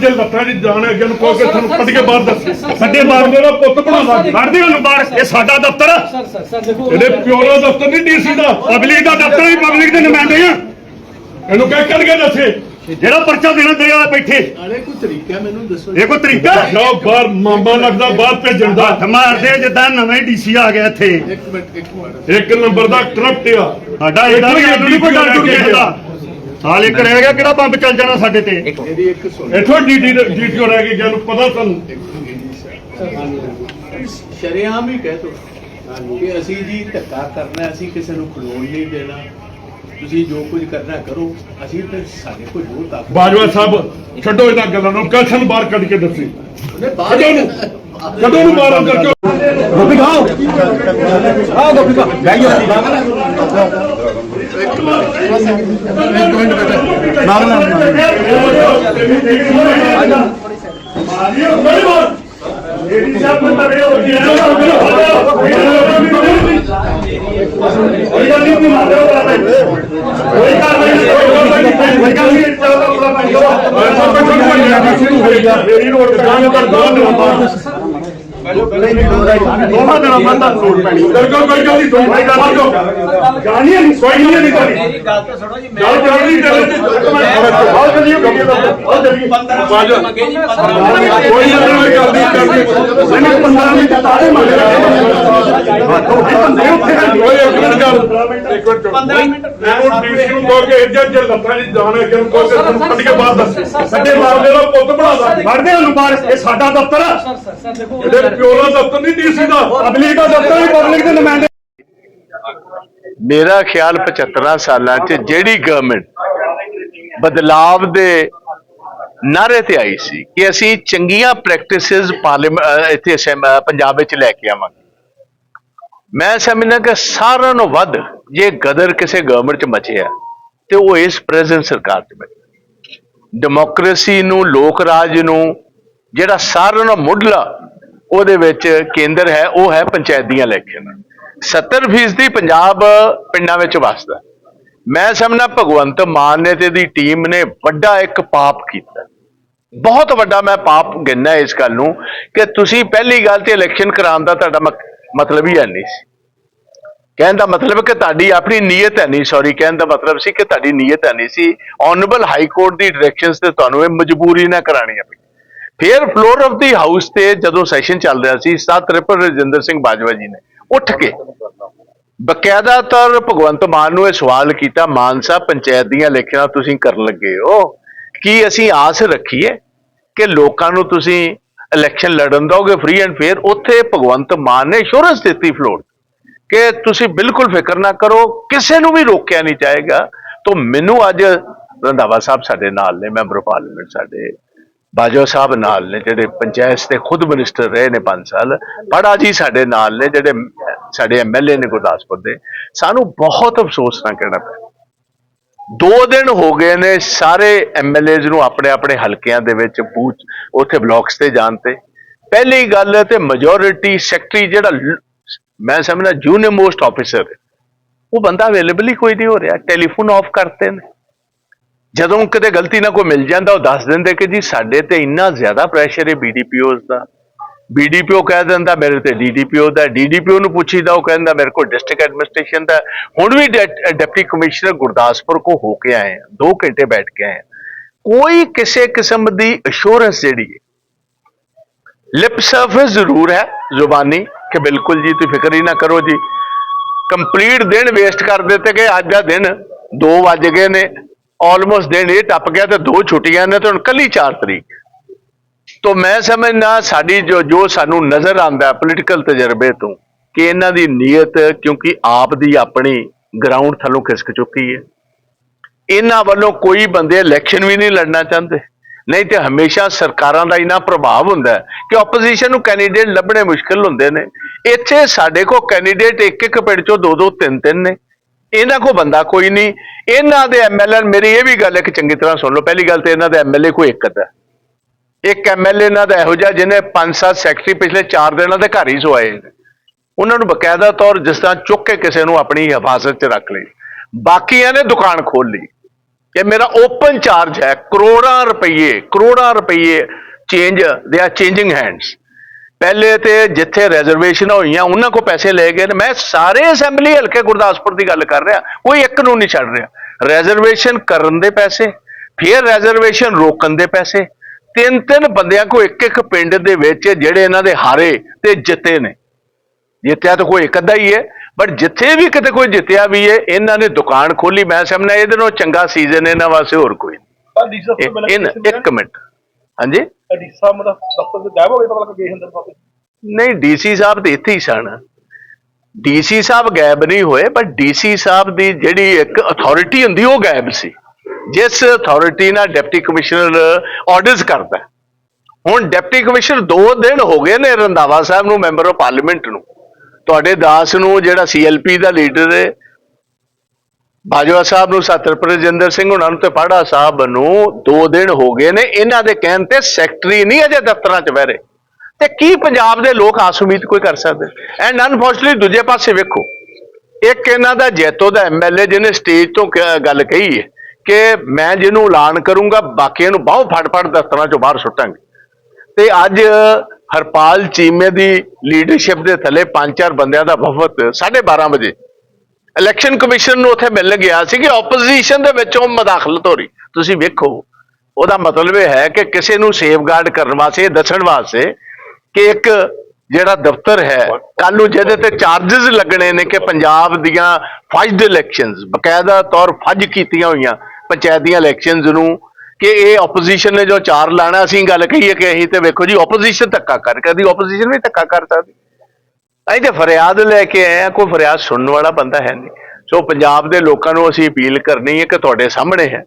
ਜੇ ਲੱਤਾਂ ਦੀ ਜਾਣ ਅੱਗੇ ਨੂੰ ਕੋਈ ਤੁਹਾਨੂੰ ਕੱਢ ਕੇ ਬਾਹਰ ਦੱਸ ਸਾਡੇ ਬਾਹਰ ਮੇਰਾ ਪੁੱਤ ਬਣਾਉਂਦਾ ਕੱਢਦੇ ਉਹਨੂੰ ਬਾਹਰ। ਇਹ ਸਾਡਾ ਦਫ਼ਤਰ ਆ। ਸਰ ਸਰ ਸਰ ਦੇਖੋ ਇਹਦੇ ਪਿਓ ਦਾ ਦਫ਼ਤਰ ਨਹੀਂ ਡੀਸੀ ਦਾ। ਪਬਲਿਕ ਦਾ ਦਫ਼ਤਰ ਹੀ ਪਬਲਿਕ ਦੇ ਨੁਮਾਇੰਦੇ ਆ। ਇਹਨੂੰ ਕਹਿ ਕੱਢ ਕੇ ਦੱਸੇ। ਜਿਹੜਾ ਪਰਚਾ ਦੇਣਾ ਦੇ ਵਾਲਾ ਬੈਠੇ। ਨਾਲੇ ਕੋਈ ਤਰੀਕਾ ਮੈਨੂੰ ਦੱਸੋ ਇਹ ਕੋਈ ਤਰੀਕਾ? ਜਾਓ ਬਾਹਰ ਮਾਮਾ ਲੱਗਦਾ ਬਾਹਰ ਭੇਜਣ ਦਾ। ਹੱਥ ਮਾਰਦੇ ਆ ਜਿੱਦਾਂ ਨਵੇਂ ਡੀਸੀ ਆ ਗਿਆ ਇੱਥੇ। ਇੱਕ ਮਿੰਟ ਇੱਕ ਮਿੰਟ। ਇੱਕ ਨੰਬਰ ਦਾ ਕਰਪਟ ਆ। ਸਾਡਾ ਇਹਦਾ ਵੀ ਨਹੀਂ ਕੋਈ ਡਰ ਡੁਰ ਕਿਸੇ ਦਾ। ਸਾਲ ਇੱਕ ਰਹਿ ਗਿਆ ਕਿਹੜਾ ਬੰਬ ਚੱਲ ਜਾਣਾ ਸਾਡੇ ਤੇ? ਮੇਰੀ ਇੱਕ ਸੁਣ। ਇੱਥੋਂ ਡੀਟੀ ਡੀਟੀਓ ਰਹਿ ਗਈ ਜਿਹਨੂੰ ਪਤਾ ਤੁਹਾਨੂੰ। ਸ਼ਰਿਆਮ ਹੀ ਕਹਿ ਤੋ ਕਿ ਅਸੀਂ ਜੀ ਧੱਕਾ ਕਰਨਾ ਹੈ, ਅਸੀਂ ਕਿਸੇ ਨੂੰ ਖਲੋਣ ਨਹੀਂ ਦੇਣਾ। ਤੁਸੀਂ ਜੋ ਕੁਝ ਕਰਨਾ ਕਰੋ ਅਸੀਂ ਤੇ ਸਾਡੇ ਕੋਲ ਜੋ ਤਾਕਤ ਬਾਜਵਾ ਸਾਹਿਬ ਛੱਡੋ ਇਹਨਾਂ ਗੱਲਾਂ ਨੂੰ। ਕੱਲ ਸਾਨੂੰ ਬਾਹਰ ਕੱਢ ਕੇ ਦੱਸੀ। ਕਦੋਂ ਨੂੰ? ਕਦੋਂ ਨੂੰ ਬਾਹਰ ਕਿਉਂ? ਗੋਪੀ ਖਾਓ। ਆਓ ਗੋਪੀ ਖਾ ਬੈਠ ਮੇਰੀ ਰੋਡ ਦੁਕਾਨ ਕਰ ਦੋ ਦੋਹਾਂ ਦਿਨਾਂ ਬਾਅਦ ਤੁਹਾਨੂੰ ਲੋੜ ਪੈਣੀ। ਬਿਲਕੁਲ ਕੋਈ ਗੱਲ ਨਹੀਂ ਭਾਈ ਗੱਲ ਕਰੋ ਜਾਣੀ ਨਹੀਂ ਕੋਈ ਨਹੀਂ ਨਹੀਂ ਕੋਈ ਮੇਰੀ ਗੱਲ ਤਾਂ ਸੁਣੋ ਜੀ ਮੈਂ ਗੱਲ ਜਲਦੀ ਕਰੋ ਬਹੁਤ ਜਲਦੀ ਹੋ ਬਹੁਤ ਜਲਦੀ 15 ਬਾਜਵਾ। ਮਿੰਟ ਮੰਗੇ ਜੀ 15 ਮਿੰਟ ਕੋਈ ਨਹੀਂ ਕਰਦੀ ਕਰਦੀ ਮੈਨੂੰ 15 ਮਿੰਟ ਤਾਰੇ ਮੰਗ ਬੰਦੇ ਉੱਥੇ ਓਏ ਇੱਕ ਮਿੰਟ ਗੱਲ ਇੱਕ ਮਿੰਟ 15 ਮਿੰਟ। ਮੈਨੂੰ ਡੀਸੀ ਨੂੰ ਕਹੋ ਕਿ ਇੱਜਾ ਜੇ ਲੱਤਾਂ ਦੀ ਜਾਣ ਅੱਗੇ ਨੂੰ ਕੋਈ ਤੁਹਾਨੂੰ ਕੱਢ ਕੇ ਬਾਹਰ ਦੱਸ ਸਾਡੇ ਮਾਰਦੇ ਦਾ ਪੁੱਤ ਬਣਾਦਾ ਕੱਢਦੇ ਉਹਨੂੰ ਬਾਹਰ ਇਹ ਸਾਡਾ ਦਫ਼ਤਰ ਆ। ਸਰ ਸਰ ਸਰ ਦੇਖੋ ਇਹਦੇ ਪਿਓ ਦਾ ਦਫ਼ਤਰ ਨਹੀਂ ਡੀਸੀ ਦਾ ਪਬਲਿਕ ਦਾ ਦਫ਼ਤਰ ਹੀ ਪਬਲਿਕ ਦੇ ਨੁਮਾਇੰਦੇ ਮੇਰਾ ਖਿਆਲ 75 ਸਾਲਾਂ 'ਚ ਜਿਹੜੀ ਗਵਰਨਮੈਂਟ ਬਦਲਾਵ ਦੇ ਨਾਰੇ ਤੇ ਆਈ ਸੀ ਕਿ ਅਸੀਂ ਚੰਗੀਆਂ ਪ੍ਰੈਕਟਿਸਿਸ ਪਾਰਲੀਮੈਂਟ ਇੱਥੇ ਪੰਜਾਬ ਵਿੱਚ ਲੈ ਕੇ ਆਵਾਂਗੇ। ਮੈਂ ਸਮਝਦਾ ਕਿ ਸਾਰਿਆਂ ਨੂੰ ਵੱਧ ਜੇ ਗਦਰ ਕਿਸੇ ਗਵਰਨਮੈਂਟ 'ਚ ਮਚਿਆ ਤੇ ਉਹ ਇਸ ਪ੍ਰੈਜ਼ੈਂਟ ਸਰਕਾਰ 'ਚ ਮਚਿਆ ਡੈਮੋਕ੍ਰੇਸੀ ਨੂੰ, ਲੋਕ ਰਾਜ ਨੂੰ, ਜਿਹੜਾ ਸਾਰਿਆਂ ਨੂੰ ਮੁੱਢਲਾ ਉਹਦੇ ਵਿੱਚ ਕੇਂਦਰ ਹੈ, ਉਹ ਹੈ ਪੰਚਾਇਤ ਦੀਆਂ ਇਲੈਕਸ਼ਨ 70% ਦੀ ਪੰਜਾਬ ਪਿੰਡਾਂ ਵਿੱਚ ਵਸਦਾ। ਮੈਂ ਸਮਝਦਾ ਭਗਵੰਤ ਮਾਨ ਨੇ ਤੇ ਦੀ ਟੀਮ ਨੇ ਵੱਡਾ ਇੱਕ ਪਾਪ ਕੀਤਾ। ਬਹੁਤ ਵੱਡਾ ਮੈਂ ਪਾਪ ਗਿਣਨਾ ਇਸ ਗੱਲ ਨੂੰ ਕਿ ਤੁਸੀਂ ਪਹਿਲੀ ਗੱਲ ਤੇ ਇਲੈਕਸ਼ਨ ਕਰਾਉਣ ਦਾ ਤੁਹਾਡਾ ਮਕ- ਮਤਲਬ ਹੀ ਹੈ ਨਹੀਂ ਸੀ। ਕਹਿਣ ਦਾ ਮਤਲਬ ਕਿ ਤੁਹਾਡੀ ਆਪਣੀ ਨੀਅਤ ਹੈ ਨਹੀਂ ਸੌਰੀ ਕਹਿਣ ਦਾ ਮਤਲਬ ਸੀ ਕਿ ਤੁਹਾਡੀ ਨੀਅਤ ਹੈ ਨਹੀਂ ਸੀ। ਆਨਰੇਬਲ ਹਾਈ ਕੋਰਟ ਦੀ ਡਾਇਰੈਕਸ਼ਨਸ ਤੇ ਤੁਹਾਨੂੰ ਇਹ ਮਜਬੂਰੀ ਨਾ ਕਰਾਣੀਆਂ ਪਈ ਫਿਰ ਫਲੋਰ ਆਫ ਦੀ ਹਾਊਸ ਤੇ ਜਦੋਂ ਸੈਸ਼ਨ ਚੱਲ ਰਿਹਾ ਸੀ ਸਤ ਰਿਪਰ ਰਜਿੰਦਰ ਸਿੰਘ ਬਾਜਵਾ ਜੀ ਨੇ ਉੱਠ ਕੇ ਬਕਾਇਦਾ ਤੌਰ ਭਗਵੰਤ ਮਾਨ ਨੂੰ ਇਹ ਸਵਾਲ ਕੀਤਾ, ਮਾਨ ਸਾਹਿਬ, ਪੰਚਾਇਤ ਦੀਆਂ ਇਲੈਕਸ਼ਨਾਂ ਤੁਸੀਂ ਕਰਨ ਲੱਗੇ ਹੋ। ਕੀ ਅਸੀਂ ਆਸ ਰੱਖੀਏ ਕਿ ਲੋਕਾਂ ਨੂੰ ਤੁਸੀਂ ਇਲੈਕਸ਼ਨ ਲੜਨ ਦੋਗੇ ਫ੍ਰੀ ਐਂਡ ਫੇਅਰ ਉੱਥੇ ਭਗਵੰਤ ਮਾਨ ਨੇ ਇੰਸ਼ੋਰੈਂਸ ਦਿੱਤੀ ਫਲੋਰ ਕਿ ਤੁਸੀਂ ਬਿਲਕੁਲ ਫਿਕਰ ਨਾ ਕਰੋ, ਕਿਸੇ ਨੂੰ ਵੀ ਰੋਕਿਆ ਨਹੀਂ ਜਾਏਗਾ। ਤਾਂ ਮੈਨੂੰ ਅੱਜ ਰੰਧਾਵਾ ਸਾਹਿਬ ਸਾਡੇ ਨਾਲ ਨੇ, ਮੈਂਬਰ ਪਾਰਲੀਮੈਂਟ ਸਾਡੇ, ਬਾਜਵਾ ਸਾਹਿਬ ਨਾਲ ਨੇ, ਜਿਹੜੇ ਪੰਚਾਇਤ ਦੇ ਖੁਦ ਮਿਨਿਸਟਰ ਰਹੇ ਨੇ 5 ਸਾਲ, ਬੜਾ ਜੀ ਸਾਡੇ ਨਾਲ ਨੇ, ਜਿਹੜੇ ਸਾਡੇ ਐਮਐਲਏ ਨੇ ਗੁਰਦਾਸਪੁਰ ਦੇ। ਸਾਨੂੰ ਬਹੁਤ ਅਫਸੋਸ ਨਾਲ ਕਹਿਣਾ ਪਿਆ। ਦੋ ਦਿਨ ਹੋ ਗਏ ਨੇ ਸਾਰੇ ਐਮਐਲਏਜ਼ ਨੂੰ ਆਪਣੇ ਆਪਣੇ ਹਲਕਿਆਂ ਦੇ ਵਿੱਚ ਪੂਛ, ਉੱਥੇ ਬਲਾਕਸ ਤੇ ਜਾਣ ਤੇ। ਪਹਿਲੀ ਗੱਲ ਤੇ ਮੈਜੋਰਿਟੀ ਸੈਕਟਰੀ ਜਿਹੜਾ ਮੈਂ ਸਮਝਦਾ ਜੂਨੀਅਰ ਮੋਸਟ ਆਫੀਸਰ ਉਹ ਬੰਦਾ ਅਵੇਲੇਬਲ ਹੀ ਕੋਈ ਨਹੀਂ ਹੋ ਰਿਹਾ ਟੈਲੀਫੋਨ ਆਫ ਕਰਤੇ ਨੇ। ਜਦੋਂ ਕਿਤੇ ਗਲਤੀ ਨਾਲ ਕੋਈ ਮਿਲ ਜਾਂਦਾ, ਉਹ ਦੱਸ ਦਿੰਦੇ ਕਿ ਜੀ ਸਾਡੇ ਤੇ ਇੰਨਾ ਜ਼ਿਆਦਾ ਪ੍ਰੈਸ਼ਰ ਹੈ ਬੀਡੀਪੀਓਜ਼ ਦਾ। ਬੀਡੀਪੀਓ ਕਹਿ ਦਿੰਦਾ, ਮੇਰੇ ਤੇ ਡੀਡੀਪੀਓ ਦਾ ਡੀਡੀਪੀਓ ਨੂੰ ਪੁੱਛੀਦਾ, ਉਹ ਕਹਿੰਦਾ, ਮੇਰੇ ਕੋਲ ਡਿਸਟ੍ਰਿਕਟ ਐਡਮਿਨਿਸਟ੍ਰੇਸ਼ਨ ਦਾ ਹੁਣ ਵੀ ਡਿ- ਡਿਪਟੀ ਕਮਿਸ਼ਨਰ ਗੁਰਦਾਸਪੁਰ ਕੋ ਹੋ ਕੇ ਆਏ ਆ 2 ਘੰਟੇ ਬੈਠ ਕੇ ਆਏ ਆ। ਕੋਈ ਕਿਸੇ ਕਿਸਮ ਦੀ ਅਸ਼ੋਰੈਂਸ ਜਿਹੜੀ ਹੈ ਲਿਪ ਸਰਫੇਸ ਜ਼ਰੂਰ ਹੈ, ਜ਼ੁਬਾਨੀ। ਕਿ ਬਿਲਕੁਲ ਜੀ, ਤੁਸੀਂ ਫਿਕਰ ਹੀ ਨਾ ਕਰੋ ਜੀ। ਕੰਪਲੀਟ ਦਿਨ ਵੇਸਟ ਕਰ ਦਿੱਤੇ ਕਿ ਅੱਜ ਦਾ ਦਿਨ 2 ਵੱਜ ਗਏ ਨੇ। ਆਲਮੋਸਟ ਦਿਨ ਇਹ ਟੱਪ ਗਿਆ ਤੇ ਦੋ ਛੁੱਟੀਆਂ ਨੇ ਤੇ ਹੁਣ ਕੱਲੀ 4 ਤਰੀਕ। ਤੋਂ ਮੈਂ ਸਮਝਦਾ, ਸਾਡੀ ਜੋ ਜੋ ਸਾਨੂੰ ਨਜ਼ਰ ਆਂਦਾ ਪੋਲੀਟੀਕਲ ਤਜਰਬੇ ਤੋਂ ਕਿ ਇਹਨਾਂ ਦੀ ਨੀਅਤ ਕਿਉਂਕਿ ਆਪ ਦੀ ਆਪਣੀ ਗਰਾਊਂਡ ਥੱਲੋਂ ਖਿਸਕ ਚੁੱਕੀ ਹੈ। ਇਹਨਾਂ ਵੱਲੋਂ ਕੋਈ ਬੰਦੇ ਇਲੈਕਸ਼ਨ ਵੀ ਨਹੀਂ ਲੜਨਾ ਚਾਹੁੰਦੇ। ਨਹੀਂ ਤੇ ਹਮੇਸ਼ਾ ਸਰਕਾਰਾਂ ਦਾ ਇਨਾ ਪ੍ਰਭਾਵ ਹੁੰਦਾ ਕਿ ਆਪੋਜੀਸ਼ਨ ਨੂੰ ਕੈਂਡੀਡੇਟ ਲੱਭਣੇ ਮੁਸ਼ਕਲ ਹੁੰਦੇ ਨੇ। ਇੱਥੇ ਸਾਡੇ ਕੋਲ ਕੈਂਡੀਡੇਟ ਇੱਕ ਇੱਕ ਪਿੰਡ ਚੋਂ ਦੋ ਦੋ ਤਿੰਨ ਤਿੰਨ ਨੇ। ਇਹਨਾਂ ਕੋ ਬੰਦਾ ਕੋਈ ਨਹੀਂ। ਇਹਨਾਂ ਦੇ ਐਮਐਲਏ ਮੇਰੀ ਇਹ ਵੀ ਗੱਲ ਇੱਕ ਚੰਗੀ ਤਰ੍ਹਾਂ ਸੁਣ ਲਓ। ਪਹਿਲੀ ਗੱਲ ਤੇ ਇਹਨਾਂ ਦੇ ਐਮਐਲਏ ਕੋਈ ਇੱਕ ਦਾ। ਇੱਕ ਐਮਐਲਏ ਇਹਨਾਂ ਦਾ ਇਹੋ ਜਿਹਾ ਜਿਹਨੇ ਪੰਜ ਸੱਤ ਸੈਕਟਰੀ ਪਿਛਲੇ 4 ਦਿਨਾਂ ਦੇ ਘਰ ਹੀ ਸੋਏ ਉਹਨਾਂ ਨੂੰ ਬਕਾਇਦਾ ਤੌਰ ਜਿਸ ਤਰ੍ਹਾਂ ਚੁੱਕ ਕੇ ਕਿਸੇ ਨੂੰ ਆਪਣੀ ਹਿਫਾਜ਼ਤ 'ਚ ਰੱਖ ਲਈ। ਬਾਕੀਆਂ ਨੇ ਦੁਕਾਨ ਖੋਲ ਲਈ। ਇਹ ਮੇਰਾ ਓਪਨ ਚਾਰਜ ਹੈ, ਕਰੋੜਾਂ ਰੁਪਏ ਕਰੋੜਾਂ ਰੁਪਏ change they are changing hands ਪਹਿਲੇ ਤੇ ਜਿੱਥੇ ਰਿਜ਼ਰਵੇਸ਼ਨ ਹੋਈਆਂ, ਉਹਨਾਂ ਕੋ ਪੈਸੇ ਲੈ ਗਏ ਨੇ। ਮੈਂ ਸਾਰੇ ਅਸੈਂਬਲੀ ਹਲਕੇ ਗੁਰਦਾਸਪੁਰ ਦੀ ਗੱਲ ਕਰ ਰਿਹਾ, ਕੋਈ ਇੱਕ ਨੂੰ ਨਹੀਂ ਛੱਡ ਰਿਹਾ। ਰਿਜ਼ਰਵੇਸ਼ਨ ਕਰਨ ਦੇ ਪੈਸੇ, ਫਿਰ ਰਿਜ਼ਰਵੇਸ਼ਨ ਰੋਕਣ ਦੇ ਪੈਸੇ। ਤਿੰਨ ਤਿੰਨ ਬੰਦਿਆਂ ਕੋ ਇੱਕ ਇੱਕ ਪਿੰਡ ਦੇ ਵਿੱਚ ਜਿਹੜੇ ਇਹਨਾਂ ਦੇ ਹਾਰੇ ਤੇ ਜਿੱਤੇ ਨੇ। ਜਿੱਤਿਆ ਤਾਂ ਕੋਈ ਇੱਕ ਅੱਧਾ ਹੀ ਹੈ। ਬਟ ਜਿੱਥੇ ਵੀ ਕਿਤੇ ਕੋਈ ਜਿੱਤਿਆ ਵੀ ਹੈ ਇਹਨਾਂ ਨੇ ਦੁਕਾਨ ਖੋਲੀ ਮੈਂ ਸਮਝਦਾ ਇਹਦੇ ਨਾਲੋਂ ਚੰਗਾ ਸੀਜ਼ਨ ਇਹਨਾਂ ਵਾਸਤੇ ਹੋਰ ਕੋਈ ਨਹੀਂ। ਇੱਕ ਮਿੰਟ। ਹਾਂਜੀ? ਅਡੀਸਾ ਮਤਲਬ ਦਫ਼ਤਰ ਦੇ ਗਾਇਬ ਹੋ ਗਏ ਪਤਾ ਲੱਗ ਗਏ ਹੁੰਦੇ ਪਾਸੇ ਨਹੀਂ ਡੀਸੀ ਸਾਹਿਬ ਤੇ ਇੱਥੇ ਹੀ ਸਨ। ਡੀਸੀ ਸਾਹਿਬ ਗਾਇਬ ਨਹੀਂ ਹੋਏ ਪਰ ਡੀਸੀ ਸਾਹਿਬ ਦੀ ਜਿਹੜੀ ਇੱਕ ਅਥਾਰਟੀ ਹੁੰਦੀ ਉਹ ਗਾਇਬ ਸੀ। ਜਿਸ ਅਥਾਰਟੀ ਨਾਲ ਡਿਪਟੀ ਕਮਿਸ਼ਨਰ ਆਰਡਰਸ ਕਰਦਾ। ਹੁਣ ਡਿਪਟੀ ਕਮਿਸ਼ਨਰ 2 ਦਿਨ ਹੋ ਗਏ ਨੇ ਰੰਧਾਵਾ ਸਾਹਿਬ ਨੂੰ ਮੈਂਬਰ ਆਫ ਪਾਰਲੀਮੈਂਟ ਨੂੰ। ਤੁਹਾਡੇ ਦਾਸ ਨੂੰ ਜਿਹੜਾ ਸੀਐਲਪੀ ਦਾ ਲੀਡਰ ਹੈ ਬਾਜਵਾ ਸਾਹਿਬ ਨੂੰ ਸਤਰਪ੍ਰਤ ਪ੍ਰਜਿੰਦਰ ਸਿੰਘ ਉਹਨਾਂ ਨੂੰ ਤੇ ਪਾੜਾ ਸਾਹਿਬ ਨੂੰ 2 ਦਿਨ ਹੋ ਗਏ ਨੇ, ਇਹਨਾਂ ਦੇ ਕਹਿਣ ਤੇ ਸੈਕਟਰੀ ਨਹੀਂ ਅਜੇ ਦਫ਼ਤਰਾਂ 'ਚ ਬਹਿ ਰਹੇ। ਤੇ ਕੀ ਪੰਜਾਬ ਦੇ ਲੋਕ ਆਸ ਉਮੀਦ ਕੋਈ ਕਰ ਸਕਦੇ? ਐਂਡ ਅਨਫੋਰਚੂਨਟਲੀ ਦੂਜੇ ਪਾਸੇ ਵੇਖੋ, ਇੱਕ ਇਹਨਾਂ ਦਾ ਜੈਤੋ ਦਾ ਐਮਐਲਏ ਜਿਹਨੇ ਸਟੇਜ ਤੋਂ ਗੱਲ ਕਹੀ ਹੈ ਕਿ ਮੈਂ ਜਿਹਨੂੰ ਐਲਾਨ ਕਰੂੰਗਾ, ਬਾਕੀਆਂ ਨੂੰ ਬਾਹੋਂ ਫੜ ਫੜ ਦਫ਼ਤਰਾਂ 'ਚੋਂ ਬਾਹਰ ਸੁੱਟਾਂਗੇ। ਤੇ ਅੱਜ ਹਰਪਾਲ ਚੀਮੇ ਦੀ ਲੀਡਰਸ਼ਿਪ ਦੇ ਥੱਲੇ ਪੰਜ ਚਾਰ ਬੰਦਿਆਂ ਦਾ ਵਫਦ 12:30 ਵਜੇ। ਇਲੈਕਸ਼ਨ ਕਮਿਸ਼ਨ ਨੂੰ ਉੱਥੇ ਮਿਲ ਗਿਆ ਸੀ ਕਿ ਆਪੋਜੀਸ਼ਨ ਦੇ ਵਿੱਚੋਂ ਮਦਾਖਲਤ ਹੋ ਰਹੀ। ਤੁਸੀਂ ਵੇਖੋ, ਉਹਦਾ ਮਤਲਬ ਇਹ ਹੈ ਕਿ ਕਿਸੇ ਨੂੰ ਸੇਫਗਾਰਡ ਕਰਨ ਵਾਸਤੇ ਦੱਸਣ ਵਾਸਤੇ ਕਿ ਇੱਕ ਜਿਹੜਾ ਦਫ਼ਤਰ ਹੈ ਕੱਲ ਨੂੰ ਜਿਹਦੇ ਤੇ ਚਾਰजेस ਲੱਗਣੇ ਨੇ ਕਿ ਪੰਜਾਬ ਦੀਆਂ ਫਜਡ ਇਲੈਕਸ਼ਨਸ ਬਕਾਇਦਾ ਤੌਰ ਫਜ ਕੀਤੀਆਂ ਹੋਈਆਂ ਪੰਚਾਇਤ ਦੀਆਂ ਇਲੈਕਸ਼ਨਸ ਨੂੰ ਕਿ ਇਹ ਆਪੋਜੀਸ਼ਨ ਨੇ ਜੋ ਚਾਰ ਲਾਣਾ, ਅਸੀਂ ਗੱਲ ਕਹੀਏ ਕਿ ਅਸੀਂ ਤੇ ਵੇਖੋ ਜੀ ਆਪੋਜੀਸ਼ਨ ਧੱਕਾ ਕਰ ਕਦੀ ਆਪੋਜੀਸ਼ਨ ਵੀ ਧੱਕਾ ਕਰ ਸਕਦੀ ਅਸੀਂ ਤੇ ਫਰਿਆਦ ਲੈ ਕੇ ਆਏ ਆ, ਕੋਈ ਫਰਿਆਦ ਸੁਣਨ ਵਾਲਾ ਬੰਦਾ ਹੈ ਨਹੀਂ। ਸੋ ਪੰਜਾਬ ਦੇ ਲੋਕਾਂ ਨੂੰ ਅਸੀਂ ਅਪੀਲ ਕਰਨੀ ਹੈ ਕਿ ਤੁਹਾਡੇ ਸਾਹਮਣੇ ਹੈ।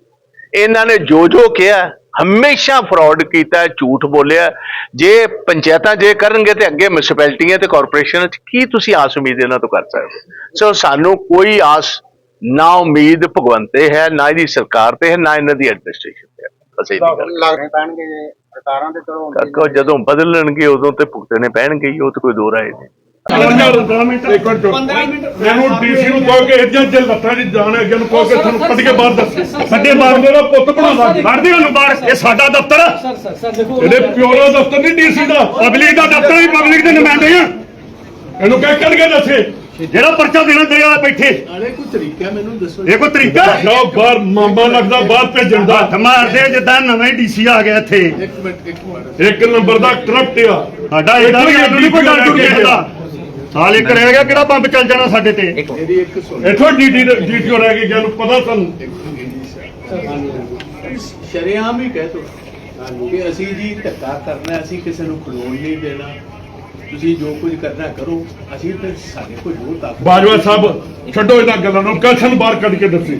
ਇਹਨਾਂ ਨੇ ਜੋ ਜੋ ਕਿਹਾ, ਹਮੇਸ਼ਾ ਫਰਾਡ ਕੀਤਾ, ਝੂਠ ਬੋਲਿਆ। ਜੇ ਪੰਚਾਇਤਾਂ ਜੇ ਕਰਨਗੇ ਤੇ ਅੱਗੇ ਮਿਊਨਿਸਪੈਲਿਟੀਆਂ ਤੇ ਕਾਰਪੋਰੇਸ਼ਨ ਚ ਕੀ ਤੁਸੀਂ ਆਸ ਉਮੀਦ ਇਹਨਾਂ ਤੋਂ ਕਰ ਸਕਦੇ ਹੋ? ਸੋ ਸਾਨੂੰ ਕੋਈ ਆਸ ਨਾ ਉਮੀਦ ਭਗਵੰਤੇ ਹੈ ਨਾ ਇਹਦੀ ਸਰਕਾਰ ਤੇ ਹੈ ਨਾ ਇਹਨਾਂ ਦੀ ਐਡਮਿਨਿਸਟ੍ਰੇਸ਼ਨ ਤੇ ਬਸ ਇਹ ਲੱਗਣੇ ਪੈਣਗੇ ਜੇ ਸਰਕਾਰਾਂ ਦੇ ਚਲੋ ਕਾਕਾ ਜਦੋਂ ਬਦਲਣਗੇ ਉਦੋਂ ਤੇ ਭੁਗਤਣੇ ਪੈਣਗੇ ਹੀ, ਉਹ ਤਾਂ ਕੋਈ ਦੋ ਰਾਏ ਨਹੀਂ। ਇੱਕ ਮਿੰਟ ਚੁੱਪ। ਮੈਨੂੰ ਡੀਸੀ ਨੂੰ ਕਹੋ ਕਿ ਇੱਥੇ ਜੇ ਲੱਤਾਂ ਦੀ ਜਾਨ ਹੈ ਅੱਗੇ ਨੂੰ ਕਹੋ ਕਿ ਤੁਹਾਨੂੰ ਕੱਢ ਕੇ ਬਾਹਰ ਦੱਸ। ਸਾਡੇ ਬਾਹਰ ਮੇਰਾ ਪੁੱਤ ਬਣਾਉਂਦਾ ਕੱਢਦੇ ਉਹਨੂੰ ਬਾਹਰ। ਇਹ ਸਾਡਾ ਦਫ਼ਤਰ। ਸਰ ਸਰ ਸਰ ਦੇਖੋ ਇਹਦੇ ਪਿਓ ਦਾ ਦਫ਼ਤਰ ਨਹੀਂ ਡੀਸੀ ਦਾ। ਪਬਲਿਕ ਦਾ ਦਫ਼ਤਰ ਹੀ ਪਬਲਿਕ ਦੇ ਨੁਮਾਇੰਦੇ ਆ। ਇਹਨੂੰ ਕਹਿ ਕੱਢ ਕੇ ਦੱਸੇ। ਜਿਹੜਾ ਪਰਚਾ ਦੇਣਾ ਦੇ ਆ ਬੈਠੇ। ਨਾਲੇ ਕੋਈ ਤਰੀਕਾ ਮੈਨੂੰ ਦੱਸੋ। ਇਹ ਕੋਈ ਤਰੀਕਾ? ਬਾਹਰ ਮਾਮਾ ਲੱਗਦਾ ਬਾਹਰ ਭੇਜਣ ਦਾ। ਹੱਥ ਮਾਰਦੇ ਜਿੱਦਾਂ ਨਵੇਂ ਡੀਸੀ ਆ ਗਿਆ ਇੱਥੇ। ਇੱਕ ਮਿੰਟ ਇੱਕ ਮਿੰਟ। ਇੱਕ ਨੰਬਰ ਦਾ ਕਰਪਟ ਆ। ਸਾਡਾ ਇਹਦਾ ਵੀ ਸਾਨੂੰ ਨਹੀਂ ਕੋਈ ਡਰ ਡੁਰ ਕਿਸੇ ਦਾ ਸਾਲ ਇੱਕ ਰਹਿ ਗਿਆ ਕਿਹੜਾ ਬੰਬ ਚੱਲ ਜਾਣਾ ਸਾਡੇ ਤੇ? ਮੇਰੀ ਇੱਕ ਸੁਣ। ਇੱਥੋਂ ਡੀਟੀ ਡੀਟੀਓ ਰਹਿ ਗਈ ਜਾਨੂੰ ਪਤਾ ਤੁਹਾਨੂੰ ਸ਼ਰੇਆਮ ਹੀ ਕਹਿ ਤੋ ਕਿ ਅਸੀਂ ਜੀ ਧੱਕਾ ਕਰਨਾ ਅਸੀਂ ਕਿਸੇ ਨੂੰ ਖਲੋਣ ਨਹੀਂ ਦੇਣਾ। ਤੁਸੀਂ ਜੋ ਕੁਝ ਕਰਨਾ ਕਰੋ ਅਸੀਂ ਤੇ ਸਾਡੇ ਕੋਲ ਜੋ ਤਾਕਤ ਬਾਜਵਾ ਸਾਹਿਬ ਛੱਡੋ ਇਹਨਾਂ ਗੱਲਾਂ ਨੂੰ ਕੱਲ ਸਾਨੂੰ ਬਾਹਰ ਕੱਢ ਕੇ ਦੱਸੀ।